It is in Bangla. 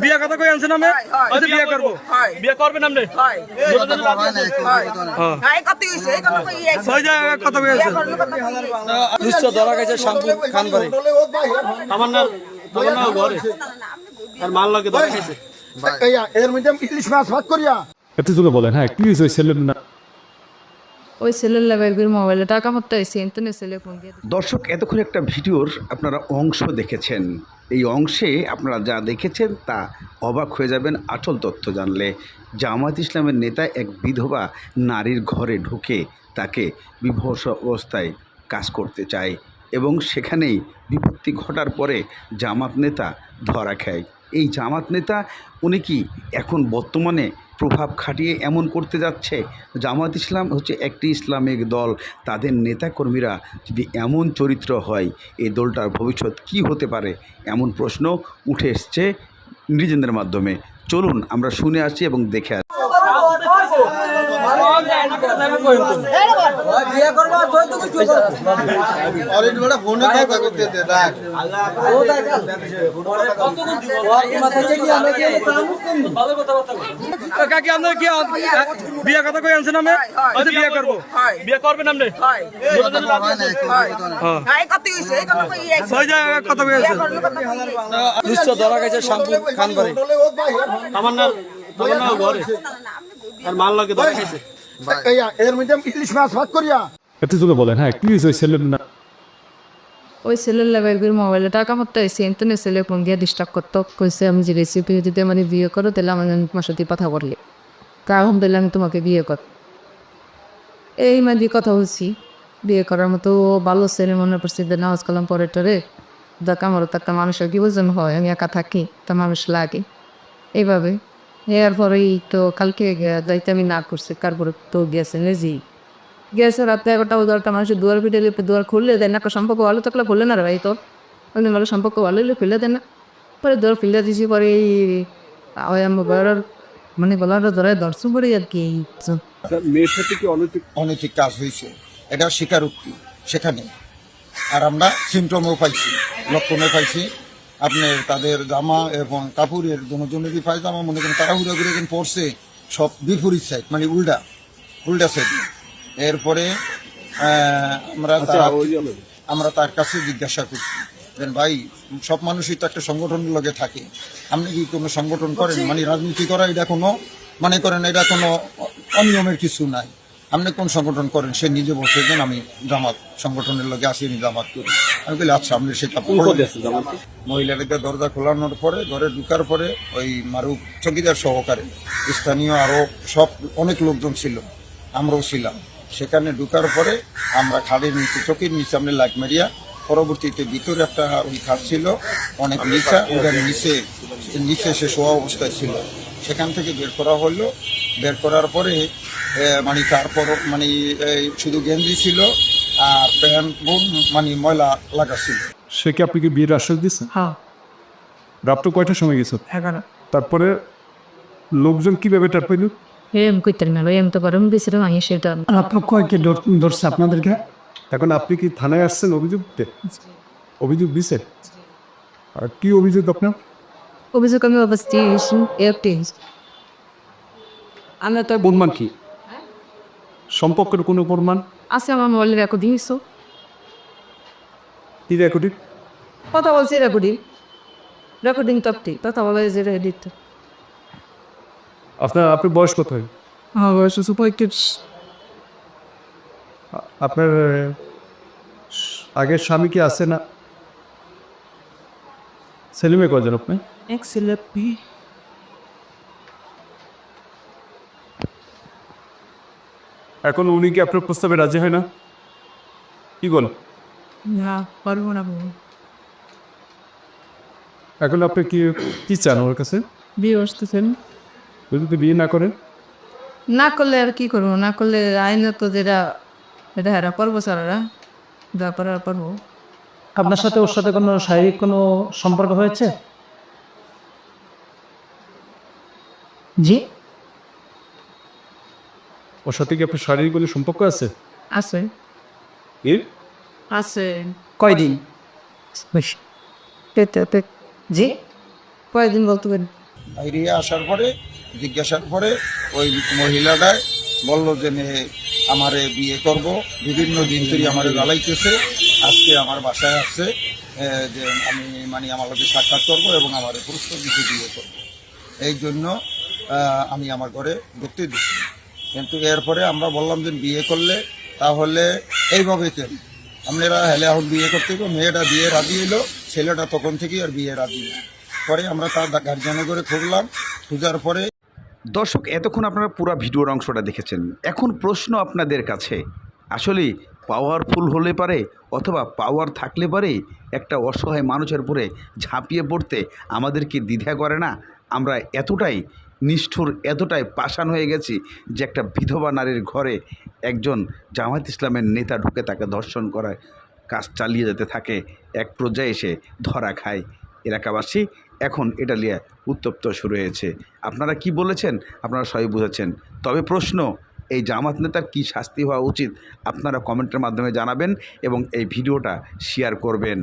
বিয়ে কথা কই আনছেন আমি বিয়ে করব বিয়ে করবেন আপনি কথা কই আনছেন ধরা গেছে খান আমার না আমার না ঘরে আর মাল লাগে ধরে খাইছে এর মধ্যে ইলিশ মাছ ভাগ করিয়া। এত জোরে বলেন হ্যাঁ হয়েছে ওই ছেলের না ওই ছেলের লাগাইবির মোবাইলে টাকা ছেলে ফোন দর্শক এতক্ষণ একটা ভিডিওর আপনারা অংশ দেখেছেন। এই অংশে আপনারা যা দেখেছেন তা অবাক হয়ে যাবেন আচল তথ্য জানলে। জামাত ইসলামের নেতা এক বিধবা নারীর ঘরে ঢুকে তাকে বিভৎস অবস্থায় কাজ করতে চায়। এবং সেখানেই বিপত্তি ঘটার পরে জামাত নেতা ধরা খায় এই জামাত নেতা উনি কি এখন বর্তমানে প্রভাব খাটিয়ে এমন করতে যাচ্ছে জামাত ইসলাম হচ্ছে একটি ইসলামিক দল তাদের নেতাকর্মীরা যদি এমন চরিত্র হয় এই দলটার ভবিষ্যৎ কি হতে পারে এমন প্রশ্ন উঠে এসছে নিজেদের মাধ্যমে চলুন আমরা শুনে আসি এবং দেখে আসি বিয়ে করব তুই তো কিছু না। বড় ফোনে কথা করতে দে রাখ। ও দেখাল। ওর কি মাথায় চেপে আমরা কি কাম করব? কাকি আপনার কি বিয়ে কথা কই আনছেন আমি আচ্ছা বিয়ে করব। বিয়ে করবেন আপনি? হয়। না একটু ওই যে কথা কই আনছেন। দুশো ধরা গেছে শ্যাম্পু খান করে আমার না আমার না ঘরে আর মাল লাগে ধরে এর মধ্যে ইলিশ মাছ ভাগ করিয়া এত জোরে বলেন হ্যাঁ কি ওই ছেলের না? ওই ছেলের লাগাইবির মোবাইলে টাকা মারতে আইসি ইন্টারনেট ছেলে ফোন দিয়ে ডিস্টার্ব করতো। কইছে আমি যে রেসিপি যদি মানে বিয়ে করো তাহলে আমার তোমার সাথে কথা বললে। আমি তোমাকে বিয়ে কর এই কথা বলছি। বিয়ে করার মতো ভালো ছেলে মনে পড়ছে যে নামাজ কালাম পরে টরে। দেখ আমারও তো একটা মানুষের কি বোঝানো হয় আমি একা থাকি তা মানুষ লাগে। এইভাবে এরপরেই তো কালকে যাইতে আমি না করছি তারপরে তো গেছে লেজি গেছে রাতে এগারোটা বারোটা মানুষের দুয়ার পিঠে লিপে দুয়ার খুললে দেয় না একটা সম্পর্ক ভালো থাকলে খুললে না রে ভাই তো অন্য ভালো সম্পর্ক ভালো হলে ফেলে দেয় না পরে দুয়ার ফেলে দিয়েছি পরে এই ওই আমার মানে গলাটা ধরে দর্শন করে আর কি মেয়ের সাথে কি অনৈতিক অনৈতিক কাজ হয়েছে এটা স্বীকারোক্তি সেখানে আর আমরা সিমটমও পাইছি লক্ষণও পাইছি আপনার তাদের জামা এবং কাপড়ের দুজনেরই পায়জামা মনে করেন তারা হুড়া ঘুরে কিন্তু পড়ছে সব বিপরীত সাইড মানে উল্টা উল্টা সাইড এরপরে আমরা তার- আমরা তার কাছে জিজ্ঞাসা করছি দেন ভাই সব মানুষই তো একটা সংগঠনের লগে থাকে। আপনি কি কোনো সংগঠন করেন? মানে রাজনীতি করা এটা কোনো মনে করেন এটা কোনো অনিয়মের কিছু নাই। আপনি কোন সংগঠন করেন সে নিজে বসে দেন আমি জামাত সংগঠনের লগে আসি আমি জামাত করি। আমি বলি আচ্ছা আপনি সেটা মহিলাদেরকে দরজা খোলানোর পরে ঘরে ঢুকার পরে ওই মারুফ চকিদার সহকারে স্থানীয় আরও সব অনেক লোকজন ছিল আমরাও ছিলাম। সেখানে ঢুকার পরে আমরা খাড়ির নিচে চকির নিচে আমরা লাইট মারিয়া পরবর্তীতে ভিতরে একটা ওই খাট ছিল অনেক নিচা ওখানে নিচে নিচে সে শোয়া অবস্থায় ছিল। সেখান থেকে বের করা হলো। বের করার পরে মানে তারপর মানে এই শুধু গেঞ্জি ছিল আর প্যান্ট বোন মানে ময়লা লাগা ছিল সে কি আপনি কি বিয়ের আশ্বাস দিচ্ছে হ্যাঁ। রাত্র কয়টার সময় গেছো? এগারো। তারপরে লোকজন কীভাবে টার পাইল এম কইতেন না এম তো গরম আমি সেটা আপনার কয়েকটি ধরছে আপনাদেরকে? এখন আপনি কি থানায় আসছেন অভিযোগ দিতে অভিযোগ দিছেন? আর কি অভিযোগ আপনার? অভিযোগ আমি অবস্থি একটি আনা তার প্রমাণ কি? সম্পর্কের কোনো প্রমাণ? আছে আমার মোবাইলে রেকর্ডিং ইসো কি রেকর্ডিং? কথা বলছি রেকর্ডিং। রেকর্ডিং তো আপনি কথা বলে যে এডিট আপনার আপনার বয়স কত হয়? আমার বয়স হচ্ছে পঁয়ত্রিশ। আপনার আগের স্বামী কি আছে না? ছেলেমেয়ে কজন আপনি? এক্সেলেন্ট এখন উনি কি আপনার প্রস্তাবে রাজি হয় না? কি বল না পারব না বাবু। এখন আপনি কি কি চান ওর কাছে? বিয়ে বসতেছেন। যদি বিয়ে না করেন না করলে আর কি করব? না করলে আইনত যেটা এটা হেরা পারব স্যারেরা যা পারার পারব। আপনার সাথে ওর সাথে কোনো শারীরিক কোনো সম্পর্ক হয়েছে? জি। ওর সাথে কি আপনার শারীরিক কোনো সম্পর্ক আছে? আছে। কি আছে। কয়দিন? বেশ। পেতে জি? কয়েকদিন বলতে পারি বাইরে আসার পরে জিজ্ঞাসার পরে ওই মহিলাটায় বলল যে নে আমারে বিয়ে করব। বিভিন্ন দিন ধরে আমারে জ্বালাইতেছে। আজকে আমার বাসায় আসছে যে আমি মানে আমার লোকে সাক্ষাৎ করব এবং আমার পুরস্ক দিতে বিয়ে করব। এই জন্য আমি আমার ঘরে ঢুকতে দিচ্ছি কিন্তু এরপরে আমরা বললাম যে বিয়ে করলে তাহলে এইভাবে কেন আপনারা হেলে এখন বিয়ে করতে মেয়েটা বিয়ে রাজি এলো ছেলেটা তখন থেকেই আর বিয়ে রাজি না পরে আমরা তার গার্জেনে করে খুঁজলাম খুঁজার পরে দর্শক, এতক্ষণ আপনারা পুরো ভিডিওর অংশটা দেখেছেন। এখন প্রশ্ন আপনাদের কাছে, আসলে পাওয়ারফুল হলে পারে অথবা পাওয়ার থাকলে পারে একটা অসহায় মানুষের উপরে ঝাঁপিয়ে পড়তে আমাদের কি দ্বিধা করে না? আমরা এতটাই নিষ্ঠুর এতটাই পাষাণ হয়ে গেছি যে একটা বিধবা নারীর ঘরে একজন জামায়াত ইসলামের নেতা ঢুকে তাকে ধর্ষণ করার কাজ চালিয়ে যেতে থাকে, এক পর্যায়ে এসে ধরা খায়। এলাকাবাসী, এখন এটা নিয়ে উত্তপ্ত শুরু হয়েছে। আপনারা কি বলেছেন? আপনারা সবাই বুঝেছেন। তবে প্রশ্ন, এই জামাত নেতার কী শাস্তি হওয়া উচিত? আপনারা কমেন্টের মাধ্যমে জানাবেন এবং এই ভিডিওটা শেয়ার করবেন।